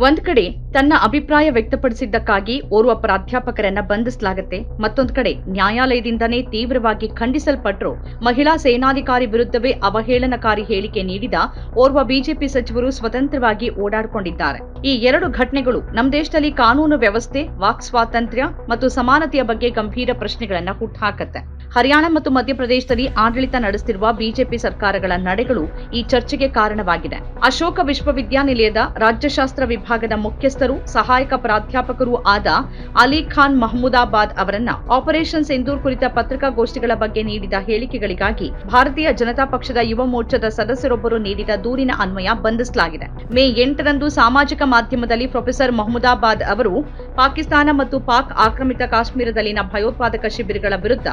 ಒಂದ್ ಕಡೆ ತನ್ನ ಅಭಿಪ್ರಾಯ ವ್ಯಕ್ತಪಡಿಸಿದ್ದಕ್ಕಾಗಿ ಓರ್ವ ಪ್ರಾಧ್ಯಾಪಕರನ್ನ ಬಂಧಿಸಲಾಗುತ್ತೆ, ಮತ್ತೊಂದು ಕಡೆ ನ್ಯಾಯಾಲಯದಿಂದನೇ ತೀವ್ರವಾಗಿ ಖಂಡಿಸಲ್ಪಟ್ಟರು ಮಹಿಳಾ ಸೇನಾಧಿಕಾರಿ ವಿರುದ್ಧವೇ ಅವಹೇಳನಕಾರಿ ಹೇಳಿಕೆ ನೀಡಿದ ಓರ್ವ ಬಿಜೆಪಿ ಸಚಿವರು ಸ್ವತಂತ್ರವಾಗಿ ಓಡಾಡಿಕೊಂಡಿದ್ದಾರೆ. ಈ ಎರಡು ಘಟನೆಗಳು ನಮ್ಮ ದೇಶದಲ್ಲಿ ಕಾನೂನು ವ್ಯವಸ್ಥೆ, ವಾಕ್ ಸ್ವಾತಂತ್ರ್ಯ ಮತ್ತು ಸಮಾನತೆಯ ಬಗ್ಗೆ ಗಂಭೀರ ಪ್ರಶ್ನೆಗಳನ್ನ ಹುಟ್ಟುಹಾಕತ್ತೆ ಹರಿಯಾಣ ಮತ್ತು ಮಧ್ಯಪ್ರದೇಶದಲ್ಲಿ ಆಡಳಿತ ನಡೆಸುತ್ತಿರುವ ಬಿಜೆಪಿ ಸರ್ಕಾರಗಳ ನಡೆಗಳು ಈ ಚರ್ಚೆಗೆ ಕಾರಣವಾಗಿದೆ. ಅಶೋಕ ವಿಶ್ವವಿದ್ಯಾನಿಲಯದ ರಾಜ್ಯಶಾಸ್ತ್ರ ವಿಭಾಗದ ಮುಖ್ಯಸ್ಥರು, ಸಹಾಯಕ ಪ್ರಾಧ್ಯಾಪಕರೂ ಆದ ಅಲಿ ಖಾನ್ ಮಹಮೂದಾಬಾದ್ ಅವರನ್ನ ಆಪರೇಷನ್ ಸಿಂಧೂರ್ ಕುರಿತ ಪತ್ರಿಕಾಗೋಷ್ಠಿಗಳ ಬಗ್ಗೆ ನೀಡಿದ ಹೇಳಿಕೆಗಳಿಗಾಗಿ ಭಾರತೀಯ ಜನತಾ ಪಕ್ಷದ ಯುವ ಮೋರ್ಚಾದ ಸದಸ್ಯರೊಬ್ಬರು ನೀಡಿದ ದೂರಿನ ಅನ್ವಯ ಬಂಧಿಸಲಾಗಿದೆ. ಮೇ ಎಂಟರಂದು ಸಾಮಾಜಿಕ ಮಾಧ್ಯಮದಲ್ಲಿ ಪ್ರೊಫೆಸರ್ ಮಹಮೂದಾಬಾದ್ ಅವರು ಪಾಕಿಸ್ತಾನ ಮತ್ತು ಪಾಕ್ ಆಕ್ರಮಿತ ಕಾಶ್ಮೀರದಲ್ಲಿನ ಭಯೋತ್ಪಾದಕ ಶಿಬಿರಗಳ ವಿರುದ್ಧ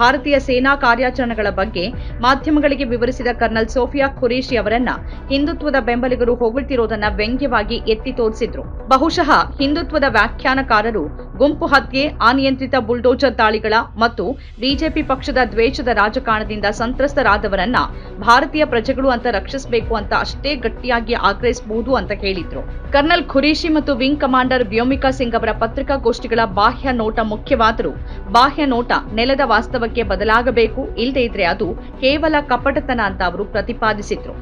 ಭಾರತೀಯ ಸೇನಾ ಕಾರ್ಯಾಚರಣೆಗಳ ಬಗ್ಗೆ ಮಾಧ್ಯಮಗಳಿಗೆ ವಿವರಿಸಿದ ಕರ್ನಲ್ ಸೋಫಿಯಾ ಖುರೇಶಿ ಅವರನ್ನ ಹಿಂದುತ್ವದ ಬೆಂಬಲಿಗರು ಹೊಗಳ್ತಿರೋದನ್ನ ವ್ಯಂಗ್ಯವಾಗಿ ಎತ್ತಿ ತೋರಿಸಿದ್ರು. ಬಹುಶಃ ಹಿಂದುತ್ವದ ವ್ಯಾಖ್ಯಾನಕಾರರು ಗುಂಪು ಹತ್ಯೆ, ಅನಿಯಂತ್ರಿತ ಬುಲ್ಡೋಜರ್ ದಾಳಿಗಳ ಮತ್ತು ಬಿಜೆಪಿ ಪಕ್ಷದ ದ್ವೇಷದ ರಾಜಕಾರಣದಿಂದ ಸಂತ್ರಸ್ತರಾದವರನ್ನ ಭಾರತೀಯ ಪ್ರಜೆಗಳು ಅಂತ ರಕ್ಷಿಸಬೇಕು ಅಂತ ಅಷ್ಟೇ ಗಟ್ಟಿಯಾಗಿ ಆಗ್ರಹಿಸಬಹುದು ಅಂತ ಹೇಳಿದ್ರು. ಕರ್ನಲ್ ಖುರೀಶಿ ಮತ್ತು ವಿಂಗ್ ಕಮಾಂಡರ್ ವ್ಯೋಮಿಕಾ ಸಿಂಗ್ ಅವರ ಪತ್ರಿಕಾಗೋಷ್ಠಿಗಳ ಬಾಹ್ಯ ನೋಟ ಮುಖ್ಯವಾದರೂ ಬಾಹ್ಯ ನೋಟ ನೆಲದ ವಾಸ್ತವಕ್ಕೆ ಬದಲಾಗಬೇಕು ಇಲ್ಲದೇ ಇದ್ರೆ ಅದು ಕೇವಲ ಕಪಟತನ ಅಂತ ಅವರು ಪ್ರತಿಪಾದಿಸಿದ್ರು.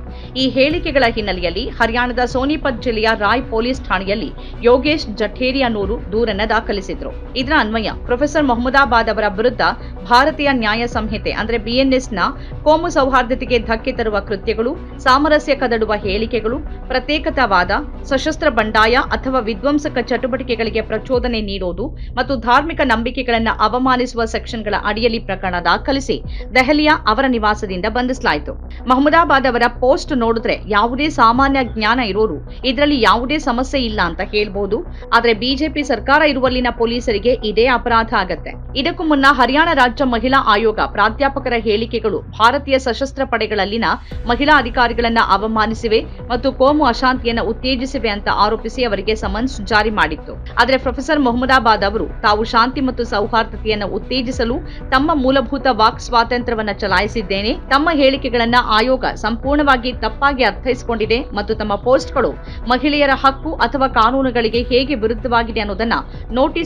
ಈ ಹೇಳಿಕೆಗಳ ಹಿನ್ನೆಲೆಯಲ್ಲಿ ಹರಿಯಾಣದ ಸೋನಿಪತ್ ಜಿಲ್ಲೆಯ ರಾಯ್ ಪೊಲೀಸ್ ಠಾಣೆಯಲ್ಲಿ ಯೋಗೇಶ್ ಜಠೇರಿ ದೂರನ್ನು ದೂರನ್ನ ದಾಖಲಿಸಿದ್ರು ಇದರ ಅನ್ವಯ, ಪ್ರೊಫೆಸರ್ ಮೊಹಮ್ಮದಾಬಾದ್ ಅವರ ವಿರುದ್ಧ ಭಾರತೀಯ ನ್ಯಾಯ ಸಂಹಿತೆ, ಅಂದ್ರೆ ಬಿಎನ್ಎಸ್ನ ಕೋಮು ಸೌಹಾರ್ದತೆಗೆ ಧಕ್ಕೆ ತರುವ ಕೃತ್ಯಗಳು, ಸಾಮರಸ್ಯ ಕದಡುವ ಹೇಳಿಕೆಗಳು, ಪ್ರತ್ಯೇಕತಾವಾದ, ಸಶಸ್ತ್ರ ಬಂಡಾಯ ಅಥವಾ ವಿಧ್ವಂಸಕ ಚಟುವಟಿಕೆಗಳಿಗೆ ಪ್ರಚೋದನೆ ನೀಡೋದು ಮತ್ತು ಧಾರ್ಮಿಕ ನಂಬಿಕೆಗಳನ್ನು ಅವಮಾನಿಸುವ ಸೆಕ್ಷನ್ಗಳ ಅಡಿಯಲ್ಲಿ ಪ್ರಕರಣ ದಾಖಲಿಸಿ ದೆಹಲಿಯ ಅವರ ನಿವಾಸದಿಂದ ಬಂಧಿಸಲಾಯಿತು. ಮೊಹಮ್ಮದಾಬಾದ್ ಅವರ ಪೋಸ್ಟ್ ನೋಡಿದ್ರೆ ಯಾವುದೇ ಸಾಮಾನ್ಯ ಜ್ಞಾನ ಇರೋರು, ಇದರಲ್ಲಿ ಯಾವುದೇ ಸಮಸ್ಯೆ ಇಲ್ಲ ಅಂತ ಹೇಳ್ಬೋದು. ಆದ್ರೆ ಬಿಜೆಪಿ ಸರ್ಕಾರ ಇರುವಲ್ಲಿನ ಪೊಲೀಸರಿಗೆ ಇದೇ ಅಪರಾಧ ಆಗತ್ತೆ. ಇದಕ್ಕೂ ಮುನ್ನ ಹರಿಯಾಣ ರಾಜ್ಯ ಮಹಿಳಾ ಆಯೋಗ ಪ್ರಾಧ್ಯಾಪಕರ ಹೇಳಿಕೆಗಳು ಭಾರತೀಯ ಸಶಸ್ತ್ರ ಪಡೆಗಳಲ್ಲಿನ ಮಹಿಳಾ ಅಧಿಕಾರಿಗಳನ್ನ ಅವಮಾನಿಸಿವೆ ಮತ್ತು ಕೋಮು ಅಶಾಂತಿಯನ್ನ ಉತ್ತೇಜಿಸಿವೆ ಅಂತ ಆರೋಪಿಸಿ ಅವರಿಗೆ ಸಮನ್ಸ್ ಜಾರಿ ಮಾಡಿತ್ತು. ಆದರೆ ಪ್ರೊಫೆಸರ್ ಮೊಹಮ್ಮದಾಬಾದ್ ಅವರು ತಾವು ಶಾಂತಿ ಮತ್ತು ಸೌಹಾರ್ದತೆಯನ್ನು ಉತ್ತೇಜಿಸಲು ತಮ್ಮ ಮೂಲಭೂತ ವಾಕ್ ಸ್ವಾತಂತ್ರ್ಯವನ್ನ ಚಲಾಯಿಸಿದ್ದೇನೆ. ತಮ್ಮ ಹೇಳಿಕೆಗಳನ್ನ ಆಯೋಗ ಸಂಪೂರ್ಣವಾಗಿ ತಪ್ಪಾಗಿ ಅರ್ಥೈಸಿಕೊಂಡಿದೆ ಮತ್ತು ತಮ್ಮ ಪೋಸ್ಟ್ಗಳು ಮಹಿಳೆಯರ ಹಕ್ಕು ಅಥವಾ ಕಾನೂನುಗಳಿಗೆ ಹೇಗೆ ವಿರುದ್ಧವಾಗಿದೆ ಅನ್ನೋದನ್ನ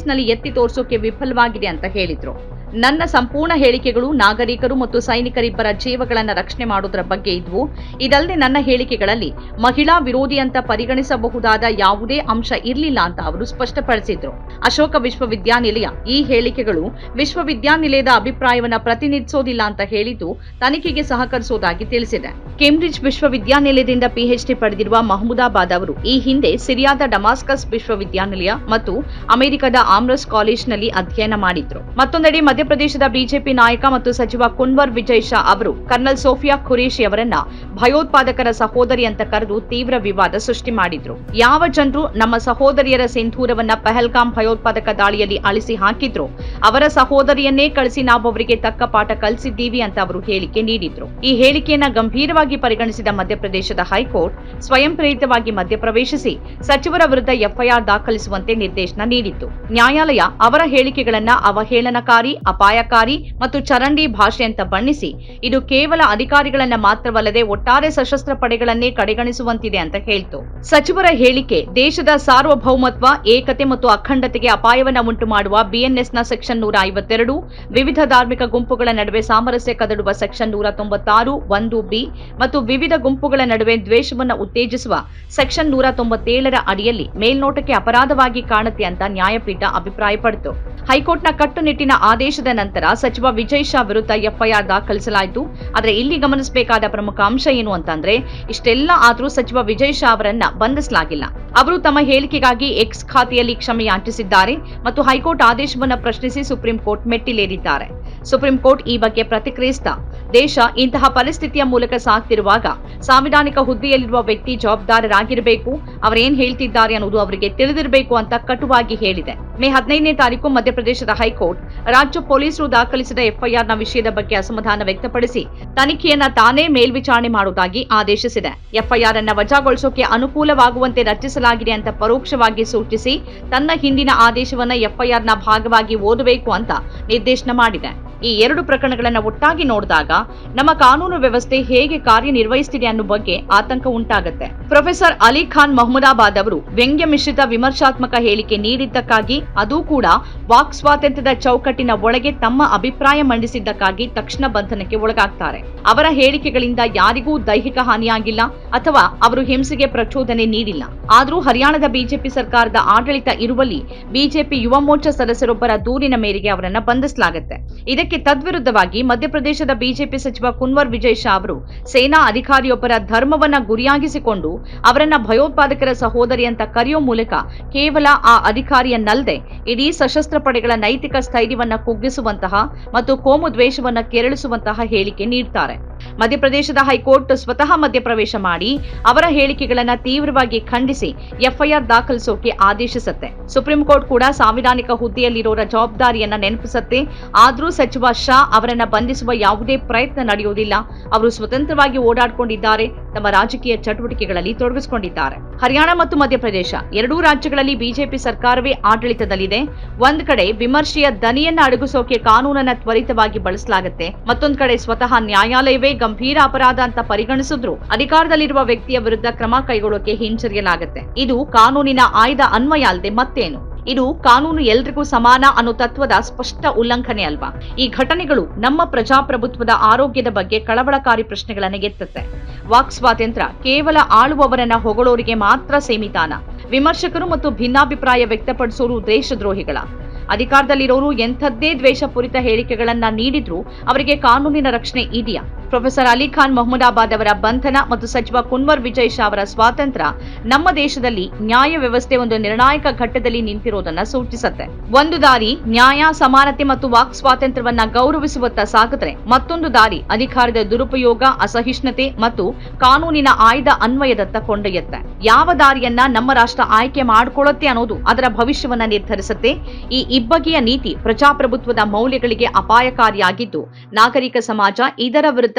ನೋಟಿಸ್ನಲ್ಲಿ ಎತ್ತಿ ತೋರಿಸೋಕೆ ವಿಫಲವಾಗಿದೆ ಅಂತ ಹೇಳಿದ್ರು. ನನ್ನ ಸಂಪೂರ್ಣ ಹೇಳಿಕೆಗಳು ನಾಗರಿಕರು ಮತ್ತು ಸೈನಿಕರಿಬ್ಬರ ಜೀವಗಳನ್ನು ರಕ್ಷಣೆ ಮಾಡುವುದರ ಬಗ್ಗೆ ಇದ್ವು. ಇದಲ್ಲದೆ ನನ್ನ ಹೇಳಿಕೆಗಳಲ್ಲಿ ಮಹಿಳಾ ವಿರೋಧಿ ಅಂತ ಪರಿಗಣಿಸಬಹುದಾದ ಯಾವುದೇ ಅಂಶ ಇರಲಿಲ್ಲ ಅಂತ ಅವರು ಸ್ಪಷ್ಟಪಡಿಸಿದ್ರು. ಅಶೋಕ ವಿಶ್ವವಿದ್ಯಾನಿಲಯ ಈ ಹೇಳಿಕೆಗಳು ವಿಶ್ವವಿದ್ಯಾನಿಲಯದ ಅಭಿಪ್ರಾಯವನ್ನು ಪ್ರತಿನಿಧಿಸೋದಿಲ್ಲ ಅಂತ ಹೇಳಿದ್ದು ತನಿಖೆಗೆ ಸಹಕರಿಸುವುದಾಗಿ ತಿಳಿಸಿದೆ. ಕೇಂಬ್ರಿಡ್ಜ್ ವಿಶ್ವವಿದ್ಯಾನಿಲಯದಿಂದ ಪಿಎಚ್ಡಿ ಪಡೆದಿರುವ ಮಹಮೂದಾಬಾದ್ ಅವರು ಈ ಹಿಂದೆ ಸಿರಿಯಾದ ಡಮಾಸ್ಕಸ್ ವಿಶ್ವವಿದ್ಯಾನಿಲಯ ಮತ್ತು ಅಮೆರಿಕದ ಆಮ್ರಸ್ ಕಾಲೇಜ್ನಲ್ಲಿ ಅಧ್ಯಯನ ಮಾಡಿದ್ರು. ಮತ್ತೊಂದೆಡೆ ಮಧ್ಯಪ್ರದೇಶದ ಬಿಜೆಪಿ ನಾಯಕ ಮತ್ತು ಸಚಿವ ಕುನ್ವರ್ ವಿಜಯ್ ಶಾ ಅವರು ಕರ್ನಲ್ ಸೋಫಿಯಾ ಖುರೇಶಿ ಅವರನ್ನ ಭಯೋತ್ಪಾದಕರ ಸಹೋದರಿ ಅಂತ ಕರೆದು ತೀವ್ರ ವಿವಾದ ಸೃಷ್ಟಿ ಮಾಡಿದ್ರು. ಯಾವ ಜನರು ನಮ್ಮ ಸಹೋದರಿಯರ ಸಿಂಧೂರವನ್ನ ಪಹಲ್ಗಾಮ್ ಭಯೋತ್ಪಾದಕ ದಾಳಿಯಲ್ಲಿ ಅಳಿಸಿ ಹಾಕಿದ್ರು? ಅವರ ಸಹೋದರಿಯನ್ನೇ ಕಳಿಸಿ ನಾವು ಅವರಿಗೆ ತಕ್ಕ ಪಾಠ ಕಲಿಸಿದ್ದೀವಿ ಅಂತ ಅವರು ಹೇಳಿಕೆ ನೀಡಿದ್ರು. ಈ ಹೇಳಿಕೆಯನ್ನ ಗಂಭೀರವಾಗಿ ಪರಿಗಣಿಸಿದ ಮಧ್ಯಪ್ರದೇಶದ ಹೈಕೋರ್ಟ್ ಸ್ವಯಂ ಪ್ರೇರಿತವಾಗಿ ಮಧ್ಯಪ್ರವೇಶಿಸಿ ಸಚಿವರ ವಿರುದ್ಧ ಎಫ್ಐಆರ್ ದಾಖಲಿಸುವಂತೆ ನಿರ್ದೇಶನ ನೀಡಿತ್ತು. ನ್ಯಾಯಾಲಯ ಅವರ ಹೇಳಿಕೆಗಳನ್ನ ಅವಹೇಳನಕಾರಿ ಅಪಾಯಕಾರಿ ಮತ್ತು ಚರಂಡಿ ಭಾಷೆ ಅಂತ ಬಣ್ಣಿಸಿ, ಇದು ಕೇವಲ ಅಧಿಕಾರಿಗಳನ್ನ ಮಾತ್ರವಲ್ಲದೆ ಒಟ್ಟಾರೆ ಸಶಸ್ತ್ರ ಪಡೆಗಳನ್ನೇ ಕಡೆಗಣಿಸುವಂತಿದೆ ಅಂತ ಹೇಳ್ತು. ಸಚಿವರ ಹೇಳಿಕೆ, ದೇಶದ ಸಾರ್ವಭೌಮತ್ವ, ಏಕತೆ ಮತ್ತು ಅಖಂಡತೆಗೆ ಅಪಾಯವನ್ನು ಉಂಟು ಮಾಡುವ ಬಿಎನ್ಎಸ್ನ ಸೆಕ್ಷನ್ ನೂರ ಐವತ್ತೆರಡು, ವಿವಿಧ ಧಾರ್ಮಿಕ ಗುಂಪುಗಳ ನಡುವೆ ಸಾಮರಸ್ಯ ಕದಡುವ ಸೆಕ್ಷನ್ ನೂರ ತೊಂಬತ್ತಾರು, ಒಂದು ಬಿ ಮತ್ತು ವಿವಿಧ ಗುಂಪುಗಳ ನಡುವೆ ದ್ವೇಷವನ್ನು ಉತ್ತೇಜಿಸುವ ಸೆಕ್ಷನ್ ನೂರ ತೊಂಬತ್ತೇಳರ ಅಡಿಯಲ್ಲಿ ಮೇಲ್ನೋಟಕ್ಕೆ ಅಪರಾಧವಾಗಿ ಕಾಣುತ್ತೆ ಅಂತ ನ್ಯಾಯಪೀಠ ಅಭಿಪ್ರಾಯಪಡಿತು. ಹೈಕೋರ್ಟ್ನ ಕಟ್ಟುನಿಟ್ಟಿನ ಆದೇಶದ ನಂತರ ಸಚಿವ ವಿಜಯ್ ಶಾ ವಿರುದ್ಧ ಎಫ್ಐಆರ್ ದಾಖಲಿಸಲಾಯಿತು. ಆದರೆ ಇಲ್ಲಿ ಗಮನಿಸಬೇಕಾದ ಪ್ರಮುಖ ಅಂಶ ಏನು ಅಂತಂದ್ರೆ, ಇಷ್ಟೆಲ್ಲ ಆದರೂ ಸಚಿವ ವಿಜಯ್ ಶಾ ಅವರನ್ನ ಬಂಧಿಸಲಾಗಿಲ್ಲ. ಅವರು ತಮ್ಮ ಹೇಳಿಕೆಗಾಗಿ ಎಕ್ಸ್ ಖಾತೆಯಲ್ಲಿ ಕ್ಷಮೆ ಯಾಚಿಸಿದ್ದಾರೆ ಮತ್ತು ಹೈಕೋರ್ಟ್ ಆದೇಶವನ್ನು ಪ್ರಶ್ನಿಸಿ ಸುಪ್ರೀಂ ಕೋರ್ಟ್ ಮೆಟ್ಟಿಲೇರಿದ್ದಾರೆ. ಸುಪ್ರೀಂ ಕೋರ್ಟ್ ಈ ಬಗ್ಗೆ ಪ್ರತಿಕ್ರಿಯಿಸಿದ. ದೇಶ ಇಂತಹ ಪರಿಸ್ಥಿತಿಯ ಮೂಲಕ ಸಾಗ್ತಿರುವಾಗ ಸಾಂವಿಧಾನಿಕ ಹುದ್ದೆಯಲ್ಲಿರುವ ವ್ಯಕ್ತಿ ಜವಾಬ್ದಾರರಾಗಿರಬೇಕು, ಅವರೇನ್ ಹೇಳ್ತಿದ್ದಾರೆ ಅನ್ನೋದು ಅವರಿಗೆ ತಿಳಿದಿರಬೇಕು ಅಂತ ಕಟುವಾಗಿ ಹೇಳಿದೆ. ಮೇ ಹದಿನೈದನೇ ತಾರೀಕು ಮಧ್ಯಪ್ರದೇಶದ ಹೈಕೋರ್ಟ್ ರಾಜ್ಯ ಪೊಲೀಸರು ದಾಖಲಿಸಿದ ಎಫ್ಐಆರ್ನ ವಿಷಯದ ಬಗ್ಗೆ ಅಸಮಾಧಾನ ವ್ಯಕ್ತಪಡಿಸಿ ತನಿಖೆಯನ್ನ ತಾನೇ ಮೇಲ್ವಿಚಾರಣೆ ಮಾಡುವುದಾಗಿ ಆದೇಶಿಸಿದೆ. ಎಫ್ಐಆರ್ ಅನ್ನ ವಜಾಗೊಳಿಸೋಕೆ ಅನುಕೂಲವಾಗುವಂತೆ ರಚಿಸಲಾಗಿದೆ ಅಂತ ಪರೋಕ್ಷವಾಗಿ ಸೂಚಿಸಿ ತನ್ನ ಹಿಂದಿನ ಆದೇಶವನ್ನ ಎಫ್ಐಆರ್ನ ಭಾಗವಾಗಿ ಓದಬೇಕು ಅಂತ ನಿರ್ದೇಶನ ಮಾಡಿದೆ. ಈ ಎರಡು ಪ್ರಕರಣಗಳನ್ನ ಒಟ್ಟಾಗಿ ನೋಡಿದಾಗ ನಮ್ಮ ಕಾನೂನು ವ್ಯವಸ್ಥೆ ಹೇಗೆ ಕಾರ್ಯನಿರ್ವಹಿಸುತ್ತಿದೆ ಅನ್ನೋ ಬಗ್ಗೆ ಆತಂಕ ಉಂಟಾಗುತ್ತೆ. ಪ್ರೊಫೆಸರ್ ಅಲಿ ಖಾನ್ ಮೊಹಮ್ಮದಾಬಾದ್ ಅವರು ವ್ಯಂಗ್ಯ ಮಿಶ್ರಿತ ವಿಮರ್ಶಾತ್ಮಕ ಹೇಳಿಕೆ ನೀಡಿದ್ದಕ್ಕಾಗಿ ಅದೂ ಕೂಡ ವಾಕ್ ಸ್ವಾತಂತ್ರ್ಯದ ಚೌಕಟ್ಟಿನ ಒಳಗೆ ತಮ್ಮ ಅಭಿಪ್ರಾಯ ಮಂಡಿಸಿದ್ದಕ್ಕಾಗಿ ತಕ್ಷಣ ಬಂಧನಕ್ಕೆ ಒಳಗಾಗ್ತಾರೆ. ಅವರ ಹೇಳಿಕೆಗಳಿಂದ ಯಾರಿಗೂ ದೈಹಿಕ ಹಾನಿಯಾಗಿಲ್ಲ ಅಥವಾ ಅವರು ಹಿಂಸೆಗೆ ಪ್ರಚೋದನೆ ನೀಡಿಲ್ಲ. ಆದರೂ ಹರಿಯಾಣದ ಬಿಜೆಪಿ ಸರ್ಕಾರದ ಆಡಳಿತ ಇರುವಲ್ಲಿ ಬಿಜೆಪಿ ಯುವ ಮೋರ್ಚಾ ಸದಸ್ಯರೊಬ್ಬರ ದೂರಿನ ಮೇರೆಗೆ ಅವರನ್ನ ಬಂಧಿಸಲಾಗುತ್ತೆ. ಇದಕ್ಕೆ ತದ್ವಿರುದ್ಧವಾಗಿ ಮಧ್ಯಪ್ರದೇಶದ ಬಿಜೆಪಿ ಸಚಿವ ಕುನ್ವರ್ ವಿಜಯ್ ಶಾ ಅವರು ಸೇನಾ ಅಧಿಕಾರಿಯೊಬ್ಬರ ಧರ್ಮವನ್ನ ಗುರಿಯಾಗಿಸಿಕೊಂಡು ಅವರನ್ನ ಭಯೋತ್ಪಾದಕರ ಸಹೋದರಿ ಅಂತ ಕರೆಯೋ ಮೂಲಕ ಕೇವಲ ಆ ಅಧಿಕಾರಿಯನ್ನಲ್ಲದೆ ಇಡೀ ಸಶಸ್ತ್ರ ಪಡೆಗಳ ನೈತಿಕ ಸ್ಥೈರ್ಯವನ್ನು ಕುಗ್ಗಿಸುವಂತಹ ಮತ್ತು ಕೋಮು ದ್ವೇಷವನ್ನು ಕೆರಳಿಸುವಂತಹ ಹೇಳಿಕೆ ನೀಡ್ತಾರೆ. ಮಧ್ಯಪ್ರದೇಶದ ಹೈಕೋರ್ಟ್ ಸ್ವತಃ ಮಧ್ಯಪ್ರವೇಶ ಮಾಡಿ ಅವರ ಹೇಳಿಕೆಗಳನ್ನು ತೀವ್ರವಾಗಿ ಖಂಡಿಸಿ ಎಫ್ಐಆರ್ ದಾಖಲಿಸೋಕೆ ಆದೇಶಿಸುತ್ತೆ. ಸುಪ್ರೀಂ ಕೋರ್ಟ್ ಕೂಡ ಸಾಂವಿಧಾನಿಕ ಹುದ್ದೆಯಲ್ಲಿರೋರ ಜವಾಬ್ದಾರಿಯನ್ನ ನೆನಪಿಸುತ್ತೆ. ಆದರೂ ಸಚಿವ ಶಾ ಅವರನ್ನ ಬಂಧಿಸುವ ಯಾವುದೇ ಪ್ರಯತ್ನ ನಡೆಯುವುದಿಲ್ಲ ಅವರು ಸ್ವತಂತ್ರವಾಗಿ ಓಡಾಡಿಕೊಂಡಿದ್ದಾರೆ. ತಮ್ಮ ರಾಜಕೀಯ ಚಟುವಟಿಕೆಗಳಲ್ಲಿ ತೊಡಗಿಸಿಕೊಂಡಿದ್ದಾರೆ. ಹರಿಯಾಣ ಮತ್ತು ಮಧ್ಯಪ್ರದೇಶ ಎರಡೂ ರಾಜ್ಯಗಳಲ್ಲಿ ಬಿಜೆಪಿ ಸರ್ಕಾರವೇ ಆಡಳಿತದಲ್ಲಿದೆ. ಒಂದ್ ಕಡೆ ವಿಮರ್ಶೆಯ ದನಿಯನ್ನ ಅಡಗಿಸೋಕೆ ಕಾನೂನನ್ನ ತ್ವರಿತವಾಗಿ ಬಳಸಲಾಗುತ್ತೆ. ಮತ್ತೊಂದ್ ಕಡೆ ಸ್ವತಃ ನ್ಯಾಯಾಲಯವೇ ಗಂಭೀರ ಅಪರಾಧ ಅಂತ ಪರಿಗಣಿಸಿದ್ರು ಅಧಿಕಾರದಲ್ಲಿರುವ ವ್ಯಕ್ತಿಯ ವಿರುದ್ಧ ಕ್ರಮ ಕೈಗೊಳ್ಳೋಕೆ ಹಿಂಜರಿಯಲಾಗುತ್ತೆ. ಇದು ಕಾನೂನಿನ ಆಯ್ದ ಅನ್ವಯ ಅಲ್ಲದೆ ಮತ್ತೇನು? ಇದು ಕಾನೂನು ಎಲ್ರಿಗೂ ಸಮಾನ ಅನ್ನೋ ತತ್ವದ ಸ್ಪಷ್ಟ ಉಲ್ಲಂಘನೆ ಅಲ್ವಾ? ಈ ಘಟನೆಗಳು ನಮ್ಮ ಪ್ರಜಾಪ್ರಭುತ್ವದ ಆರೋಗ್ಯದ ಬಗ್ಗೆ ಕಳವಳಕಾರಿ ಪ್ರಶ್ನೆಗಳನ್ನ ಎತ್ತುತ್ತೆ. ವಾಕ್ ಸ್ವಾತಂತ್ರ್ಯ ಕೇವಲ ಆಳುವವರನ್ನ ಹೊಗಳೋರಿಗೆ ಮಾತ್ರ ಸೀಮಿತಾನ. ವಿಮರ್ಶಕರು ಮತ್ತು ಭಿನ್ನಾಭಿಪ್ರಾಯ ವ್ಯಕ್ತಪಡಿಸೋರು ದೇಶದ್ರೋಹಿಗಳ. ಅಧಿಕಾರದಲ್ಲಿರೋರು ಎಂಥದ್ದೇ ದ್ವೇಷಪೂರಿತ ಹೇಳಿಕೆಗಳನ್ನ ನೀಡಿದ್ರು ಅವರಿಗೆ ಕಾನೂನಿನ ರಕ್ಷಣೆ ಇದೆಯಾ? ಪ್ರೊಫೆಸರ್ ಅಲಿ ಖಾನ್ ಮೊಹಮ್ಮದಾಬಾದ್ ಅವರ ಬಂಧನ ಮತ್ತು ಸಚಿವ ಕುನ್ವರ್ ವಿಜಯ್ ಶಾ ಅವರ ಸ್ವಾತಂತ್ರ್ಯ ನಮ್ಮ ದೇಶದಲ್ಲಿ ನ್ಯಾಯ ವ್ಯವಸ್ಥೆ ಒಂದು ನಿರ್ಣಾಯಕ ಘಟ್ಟದಲ್ಲಿ ನಿಂತಿರೋದನ್ನ ಸೂಚಿಸುತ್ತೆ. ಒಂದು ದಾರಿ ನ್ಯಾಯ, ಸಮಾನತೆ ಮತ್ತು ವಾಕ್ ಸ್ವಾತಂತ್ರ್ಯವನ್ನ ಗೌರವಿಸುವತ್ತ ಸಾಗಿದ್ರೆ ಮತ್ತೊಂದು ದಾರಿ ಅಧಿಕಾರದ ದುರುಪಯೋಗ, ಅಸಹಿಷ್ಣುತೆ ಮತ್ತು ಕಾನೂನಿನ ಆಯ್ದ ಅನ್ವಯದತ್ತ ಕೊಂಡೊಯ್ಯುತ್ತೆ. ಯಾವ ದಾರಿಯನ್ನ ನಮ್ಮ ರಾಷ್ಟ್ರ ಆಯ್ಕೆ ಮಾಡಿಕೊಳ್ಳುತ್ತೆ ಅನ್ನೋದು ಅದರ ಭವಿಷ್ಯವನ್ನ ನಿರ್ಧರಿಸುತ್ತೆ. ಈ ಇಬ್ಬಗೆಯ ನೀತಿ ಪ್ರಜಾಪ್ರಭುತ್ವದ ಮೌಲ್ಯಗಳಿಗೆ ಅಪಾಯಕಾರಿಯಾಗಿದ್ದು ನಾಗರಿಕ ಸಮಾಜ ಇದರ ವಿರುದ್ಧ